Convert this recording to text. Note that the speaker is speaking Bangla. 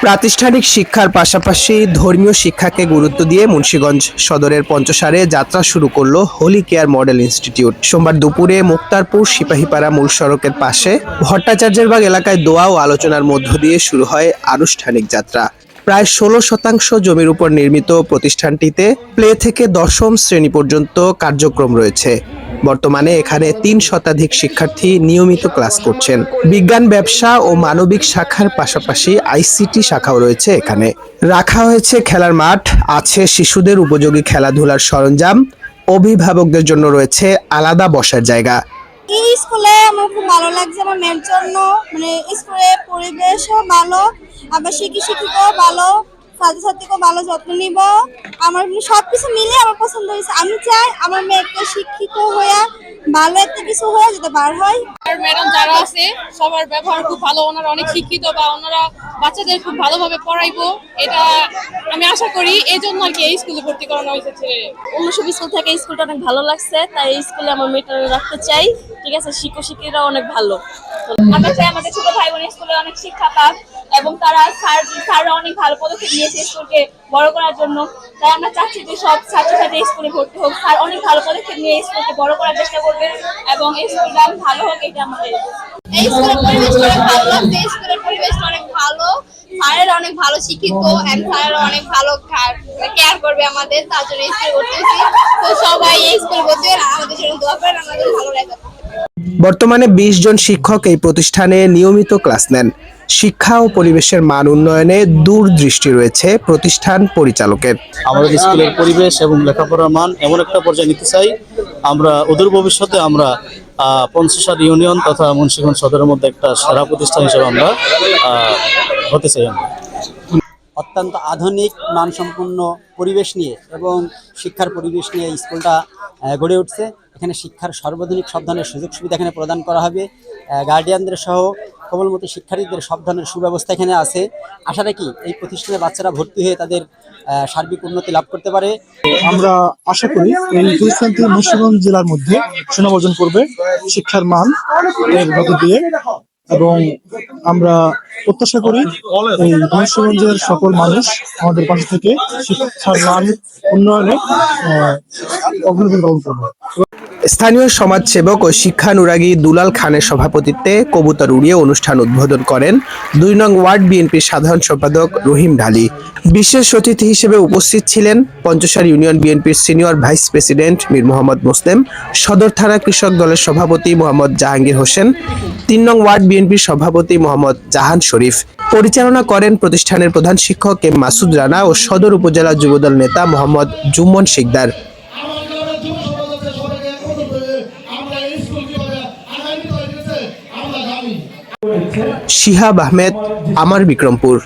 প্রাতিষ্ঠানিক শিক্ষার পাশাপাশি ধর্মীয় শিক্ষাকে গুরুত্ব দিয়ে মুন্সীগঞ্জ সদরের পঞ্চসারে যাত্রা শুরু করল হোলি কেয়ার মডেল ইনস্টিটিউট। সোমবার দুপুরে মুক্তারপুর সিপাহীপাড়া মূল সড়কের পাশে ভট্টাচার্যের বাগ এলাকায় দোয়া ও আলোচনার মধ্য দিয়ে শুরু হয় আনুষ্ঠানিক যাত্রা। প্রায় ষোলো শতাংশ জমির উপর নির্মিত প্রতিষ্ঠানটিতে প্লে থেকে দশম শ্রেণি পর্যন্ত কার্যক্রম রয়েছে। বর্তমানে এখানে তিন শতাধিক শিক্ষার্থী নিয়মিত ক্লাস করছেন। বিজ্ঞান, ব্যবসা ও মানবিক শাখার পাশাপাশি আইসিটি শাখাও রয়েছে এখানে। রাখা হয়েছে খেলার মাঠ, আছে শিশুদের উপযোগী খেলাধুলার সরঞ্জাম, অভিভাবকদের জন্য রয়েছে আলাদা বসার জায়গা। এই স্কুলে আমার খুব ভালো লাগছে, আমার মেয়ের জন্য। মানে স্কুলে পরিবেশও ভালো, আবার ভালো। ছাত্রছাত্রীকেও ভালো যত্ন নিব। আমার সব কিছু মিলে আমার পছন্দ হয়েছে। আমি চাই আমার মেয়েকে শিক্ষিত হয়ে ভালো একটা কিছু হয়ে যেতে বার হয়। আর ম্যাডাম যারা আছে সবার ব্যবহার খুব ভালো। ওনারা অনেক শিক্ষিত বা ওনারা বাচ্চাদের খুব ভালোভাবে পড়াইবো। এটা আমি আশা করি। এই জন্য আর কি এই স্কুলে ভর্তি করানো হয়েছে ছেলে। অন্য সব স্কুল থেকে স্কুলটা অনেক ভালো লাগছে তাই এই স্কুলে আমার মেয়েটা রাখতে চাই। ঠিক আছে শিক্ষক শিক্ষিকারা অনেক ভালো। আমরা চাই আমাদের ছোট ভাই বোন স্কুলে অনেক শিক্ষা পাক। এবং তারা স্যার, স্যাররা অনেক ভালো পদক্ষেপ নিয়েছে স্কুলকে বড় করার জন্য। তাই আমরা চাচ্ছি যে সব ছাত্রছাত্রী স্কুলে ভর্তি হোক। স্যার অনেক ভালো পদক্ষেপ নিয়ে স্কুলকে বড় করার চেষ্টা করবে এবং এই স্কুলটা ভালো হোক, এটা আমাদের। এই স্কুলের পরিবেশটা অনেক ভালো লাগছে। স্কুলের পরিবেশটা অনেক ভালো। স্যারেরা অনেক ভালো শিক্ষিত এন্ড স্যারেরা অনেক ভালো কেয়ার করবে আমাদের। তার জন্য স্কুল করতেছি তো সবাই এই স্কুল করতে আমাদের জন্য দোয়া করেন। আমাদের ভালো লাগে বর্তমানে বিশ জন শিক্ষক এই প্রতিষ্ঠানে নিয়মিত ক্লাস নেন। শিক্ষা ও পরিবেশের মান উন্নয়নে দূরদৃষ্টি রয়েছে প্রতিষ্ঠান পরিচালকের। আমাদের স্কুলের পরিবেশ এবং লেখাপড়ার মান এমন একটা পর্যায়ে নিতে চাই আমরা অদূর ভবিষ্যতে আমরা পঞ্চসার ইউনিয়ন তথা মুন্সিগঞ্জ সদরের মধ্যে একটা সেরা প্রতিষ্ঠান হিসেবে আমরা হতে চাই আমরা। অত্যন্ত আধুনিক মানসম্পন্ন পরিবেশ নিয়ে এবং শিক্ষার পরিবেশ নিয়ে এই স্কুলটা গড়ে উঠছে। এখানে শিক্ষার সর্বাধুনিক সব ধরনের সুযোগ সুবিধা এখানে প্রদান করা হবে। গার্ডিয়ানদের সহ কেবলমতো শিক্ষার্থীদের সব ধরনের সুব্যবস্থা এখানে আছে। আশা রাখি এই প্রতিষ্ঠানে বাচ্চারা ভর্তি হয়ে তাদের সার্বিক উন্নতি লাভ করতে পারে। আমরা আশা করি এই প্রতিষ্ঠানটি মুন্সিগঞ্জ জেলার মধ্যে সুনাম অর্জন করবে, শিক্ষার মান এর মধ্য দিয়ে। এবং আমরা প্রত্যাশা করি এই মুন্সিগঞ্জের সকল মানুষ আমাদের পাশে থেকে শিক্ষার মান উন্নয়নে অগ্রগতি গ্রহণ করবে। স্থানীয় সমাজসেবক ও শিক্ষানুরাগী দুলাল খানের সভাপতিত্বে কবুতর উড়িয়ে অনুষ্ঠান উদ্বোধন করেন দুই নং ওয়ার্ড বিএনপির সাধারণ সম্পাদক রহিম ঢালি। বিশেষ অতিথি হিসেবে উপস্থিত ছিলেন পঞ্চসার ইউনিয়ন বিএনপির senior vice president Mir Mohammad Muslim, সদর থানা কৃষক দলের সভাপতি মোহাম্মদ জাহাঙ্গীর হোসেন, তিন নং ওয়ার্ড বিএনপির সভাপতি মোহাম্মদ জাহান শরীফ। পরিচালনা করেন প্রতিষ্ঠানের প্রধান শিক্ষক এম মাসুদ রানা ও সদর উপজেলা যুবদল নেতা মোহাম্মদ জুম্মন শিকদার। শিহাব আহমেদ আমার বিক্রমপুর।